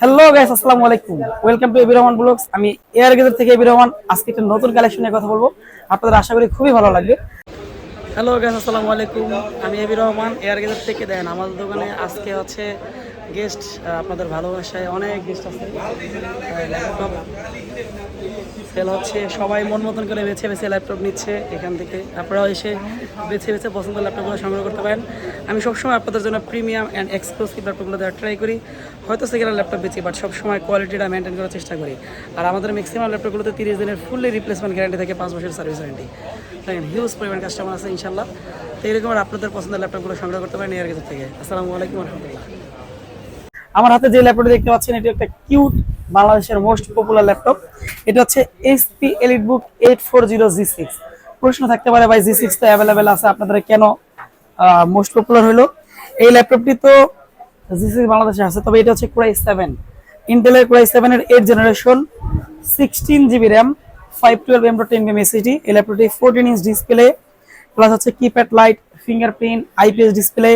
Hello guys আসসালামু আলাইকুম। Welcome to AB Rahman blogs আমি এয়ার গেজার থেকে এবি রহমান আজকে একটা নতুন কালেকশন নিয়ে কথা বলব। আপনাদের আশা করি খুবই ভালো লাগবে। হ্যালো গাইস আসসালামু আলাইকুম। আমি এবি রহমান এয়ার গেজার থেকে। দেন আমাদের দোকানে আজকে হচ্ছে গেস্ট আপনাদের ভালোবাসায় অনেক গেস্ট আছে। সেল হচ্ছে, সবাই মন মতন করে বেছে বেছে ল্যাপটপ নিচ্ছে এখান থেকে। আপনারাও এসে বেছে বেছে পছন্দ ল্যাপটপগুলো সংগ্রহ করতে পারেন। আমি সবসময় আপনাদের জন্য প্রিমিয়াম অ্যান্ড এক্সক্লুসিভ ল্যাপটপগুলো দেওয়ার ট্রাই করি। হয়তো সেকেন্ড ল্যাপটপ বেচি বাট সবসময় কোয়ালিটিটা মেনটেন করার চেষ্টা করি। আর আমাদের ম্যাক্সিমাম ল্যাপটপগুলোতে তিরিশ দিনের ফুললি রিপ্লেসমেন্ট গ্যারান্টি থাকে, পাঁচ বছরের সার্ভিস ওয়ারেন্টি দেখেন হিউজ পরিমাণ কাস্টমার আছে ইনশাল্লাহ তো এরকম আপনাদের পছন্দের ল্যাপটপগুলো সংগ্রহ করতে পারেন এয়ার গেজের থেকে। আসসালামু আলাইকুম রহমতুল্লাহ। আমার হাতে যে ল্যাপটপটি দেখতে পাচ্ছেন, এটি একটা কিউট বাংলাদেশের মোস্ট পপুলার ল্যাপটপ এটা হচ্ছে HP elite book eight four zero G six প্রশ্ন থাকতে পারে ভাই জি সিক্স তো অ্যাভেলেবেল আছে, আপনাদের কেন মোস্ট পপুলার হলো? এই ল্যাপটপটি তো জি সিক্স বাংলাদেশে আছে, তবে এটা হচ্ছে ক্রাই সেভেন ইন্টেলের ক্রাই সেভেনের eight generation sixteen GB RAM five twelve M ten M SSD এই ল্যাপটপটি ফোরটিন ইঞ্চ ডিসপ্লে প্লাস হচ্ছে keypad light fingerprint IPS display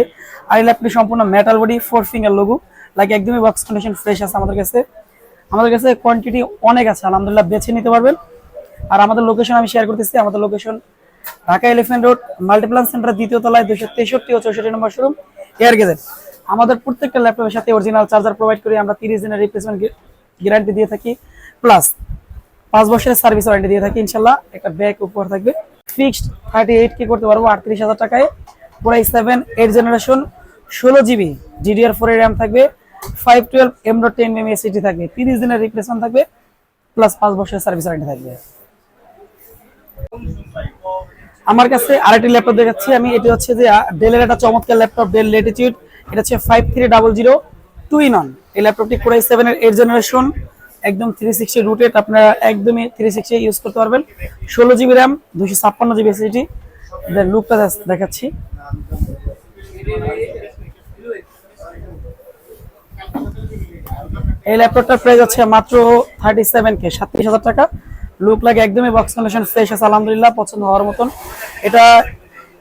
আর এই ল্যাপটপটি সম্পূর্ণ metal body four finger logo like একদমই বক্স কন্ডিশন ফ্রেশ আছে আমাদের কাছে। আমাদের কাছে কোয়ান্টিটি অনেক আছে, আলহামদুলিল্লাহ বেছে নিতে পারবেন। আর আমাদের লোকেশন আমি শেয়ার করতেছি, আমাদের location Dhaka Elephant Road Multiplan Center দ্বিতীয় তলায় দুশো তেষট্টি ও চৌষট্টি নম্বর শোরুম এয়ার গেজেট আমাদের প্রত্যেকটা ল্যাপটপের সাথে অরিজিনাল চার্জার প্রোভাইড করি আমরা তিরিশ দিনের রিপ্লেসমেন্ট গ্যারান্টি দিয়ে থাকি। প্লাস পাঁচ বছরের সার্ভিস ওয়ারেন্টি দিয়ে থাকি, ইনশাল্লাহ একটা ব্যাগ উপহার থাকবে। ফিক্সড থার্টি এইট কে করতে পারব, আটত্রিশ হাজার টাকায়। পুরাই সেভেন এইট জেনারেশন ষোলো জিবি জিডিআর ফোর র্যাম থাকবে। Five twelve M dot ten M SSD থাকবে, তিরিশ দিনের রিপ্লেসমেন্ট থাকবে প্লাস পাঁচ বছরের সার্ভিস ওয়ারেন্টি থাকবে। আমার কাছে আরেকটি ল্যাপটপ দেখাচ্ছি, আমি এটি হচ্ছে যে ডেলের একটা চমৎকার ল্যাপটপ ডেল লেটিটিউড এটা হচ্ছে five three double zero two in one এই ল্যাপটপটি কোরাই সেভেন এর এইট জেনারেশন একদম থ্রি সিক্সটি রুটেড আপনারা একদমই থ্রি সিক্সটি ইউজ করতে পারবেন। ষোলো জিবি র্যাম দুশো ছাপ্পান্ন জিবি এসিটি লুকটা দেখাচ্ছি। এই ল্যাপটপটার প্রাইস আছে মাত্র থার্টি সেভেন কে সাতত্রিশ হাজার টাকা। লুক লাগে একদমই বক্স কন্ডিশন ফ্রেশ আছে, আলহামদুলিল্লাহ, পছন্দ হওয়ার মতন। এটা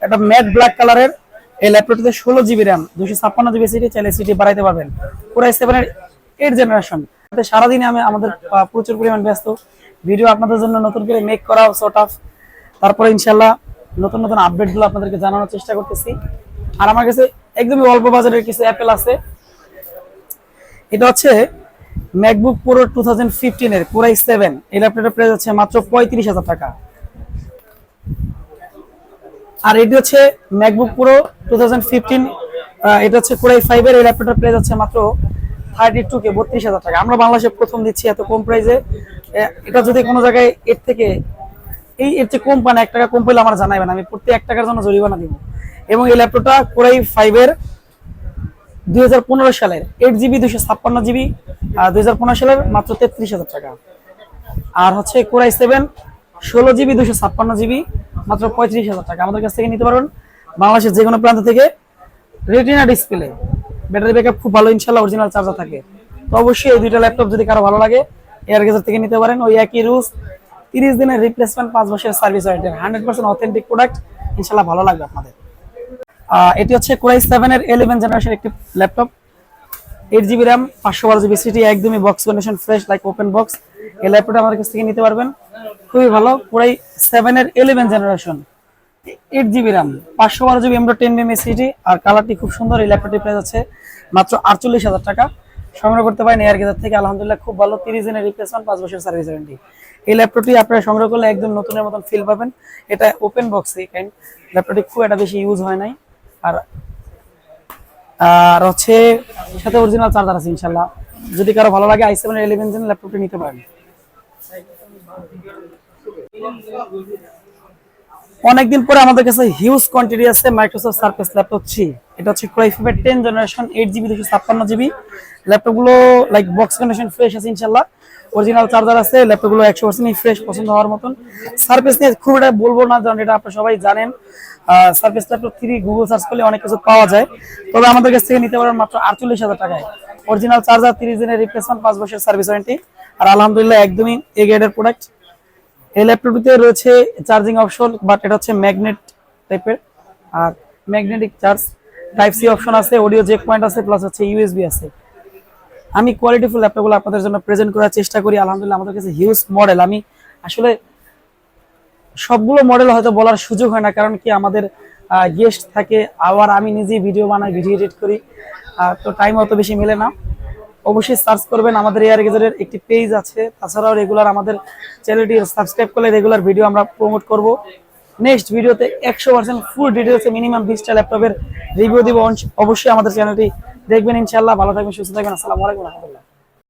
একটা ম্যাট ব্ল্যাক কালারের এই ল্যাপটপটিতে ষোলো জিবি র্যাম দুশো ছাপ্পান্ন জিবি সিটি চাইলে সিটি বাড়াইতে পারবেন। পুরো সেভেনের এইট জেনারেশন সারাদিনে আমি আমাদের প্রচুর পরিমাণ ব্যস্ত। ভিডিও আপনাদের জন্য নতুন করে মেক করা শর্ট অফ তারপরে ইনশাল্লাহ নতুন নতুন আপডেটগুলো আপনাদেরকে জানানোর চেষ্টা করতেছি। আর আমার কাছে একদমই অল্প বাজারের কিছু অ্যাপেল আছে। এটা হচ্ছে ম্যাকবুক প্রো টু থাউজেন্ড ফিফটিনের কোরাই সেভেন এই ল্যাপটপটা প্রাইস হচ্ছে মাত্র পঁয়ত্রিশ হাজার টাকা। আর এটি হচ্ছে MacBook Pro two thousand fifteen এটা হচ্ছে কোরাই ফাইভের এই ল্যাপটপের প্রাইস হচ্ছে মাত্র থার্টি টু কে বত্রিশ হাজার টাকা। আমরা বাংলাদেশে প্রথম দিচ্ছি এত কম প্রাইসে এটা যদি কোনো জায়গায় এর থেকে, এই এর চেয়ে কম পান, এক টাকা কম পেলে আমার জানাবেন আমি প্রতি এক টাকার জন্য জরিমানা দিব। এবং এই ল্যাপটপটা কোরাই ফাইভের দুই হাজার পনেরো সালের এইট জিবি দুশো ছাপ্পান্ন জিবি দুই সালের মাত্র তেত্রিশ হাজার টাকা। আর হচ্ছে কোরাই সেভেন ষোলো জিবি দুশো ছাপ্পান্ন জিবি মাত্র পঁয়ত্রিশ হাজার টাকা। আমাদের কাছ থেকে নিতে পারবেন বাংলাদেশের যে কোনো প্রান্ত থেকে। রেটিনা ডিসপ্লে ব্যাটারি ব্যাকআপ খুব ভালো ইনশাল্লাহ অরিজিনাল চার্জার থাকে। তো অবশ্যই এই দুইটা ল্যাপটপ যদি কারও ভালো লাগে এয়ার গেজার থেকে নিতে পারেন। ওই একই রুলস তিরিশ দিনের রিপ্লেসমেন্ট পাঁচ বছরের service hundred percent authentic product ইনশাল্লাহ ভালো লাগবে আপনাদের। এটি হচ্ছে কোরাই সেভেন এর ইলেভেন জেনারেশন একটি ল্যাপটপ এইট জিবি র্যাম পাঁচশো বারো জিবি সিটি একদমই box condition fresh like open box এই ল্যাপটপটা আমার কাছ থেকে নিতে পারবেন। খুবই ভালো। কোরাই সেভেন এর eleven generation eight GB RAM পাঁচশো বারো GB M dot ten M SSD আর কালারটি খুব সুন্দর, এই ল্যাপটপটি প্রাইস আছে মাত্র আটচল্লিশ হাজার টাকা। সংগ্রহ করতে পারেন এয়ার গেজার থেকে, আলহামদুলিল্লাহ খুব ভালো, তিরিশ দিনের রিপ্লেসমেন্ট পাঁচ বছর সার্ভিস ওয়ারেন্টি এই ল্যাপটপটি আপনারা সংগ্রহ করলে একদম নতুনের মতন ফিল পাবেন। এটা ওপেন বক্স কাইন্ড ল্যাপটপটি খুব একটা বেশি ইউজ হয় নাই। আর আর হচ্ছে সাথে অরিজিনাল চার্জার আছে ইনশাল্লাহ। যদি কারও ভালো লাগে আই সেভেন ইলেভেন ল্যাপটপটা নিতে পারেন। অনেকদিন পরে আমাদের কাছে হিউজ কোয়ান্টিটি আছে মাইক্রোসফট সার্ফেস ল্যাপটপ থ্রি এটা হচ্ছে ক্রাই ফাইভের টেন জেনারেশন এইট জিবি দুশো ছাপ্পান্ন জিবি ল্যাপটপগুলো লাইক বক্স কন্ডিশন ফ্রেশ আছে ইনশাল্লাহ অরিজিনাল চার্জার আছে ল্যাপটপগুলো একশো পার্সেন্ট ফ্রেশ পছন্দ হওয়ার মতন। সার্ফেস নিয়ে খুব একটা বলব না, কারণ এটা আপনারা সবাই জানেন। Surface laptop three Google search করলে অনেক কিছু পাওয়া যায়। তবে আমাদের কাছ থেকে নিতে পারেন মাত্র আটচল্লিশ হাজার টাকায়। অরিজিনাল চার্জার তিরিশ দিনের রিপ্লেসমেন্ট পাঁচ বছর সার্ভিস ওয়ারেন্টি আর আলহামদুলিল্লাহ, একদমই এ গ্রেডের প্রোডাক্ট এই ল্যাপটপটিতে রয়েছে চার্জিং অপশন বাট এটা হচ্ছে ম্যাগনেট টাইপের আর magnetic charge type C option আছে অডিও জেক পয়েন্ট আছে প্লাস হচ্ছে ইউএসবি আছে। আমি কোয়ালিটিফুল ল্যাপটপগুলো আপনাদের জন্য প্রেজেন্ট করার চেষ্টা করি। আলহামদুলিল্লাহ, আমাদের কাছে হিউজ মডেল আমি আসলে সবগুলো মডেল হয়তো বলার সুযোগ হয় না, কারণ কি আমাদের গেস্ট থাকে, আবার আমি নিজেই ভিডিও বানাই ভিডিও এডিট করি। তো টাইম অত বেশি মেলে না। অবশ্যই সার্চ করবেন, আমাদের এয়ার গেজারের একটি পেজ আছে। তাছাড়াও রেগুলার আমাদের চ্যানেলটি সাবস্ক্রাইব করলে রেগুলার ভিডিও আমরা প্রমোট করব। নেক্সট ভিডিওতে একশো পার্সেন্ট ফুল ডিটেলসে মিনিমাম বিশটা ল্যাপটপের রিভিউ দিব। অবশ্যই আমাদের চ্যানেলটি দেখবেন ইনশাল্লাহ ভালো থাকবেন, সুস্থ থাকবেন। আসসালামু আলাইকুম রহমতুল্লাহ।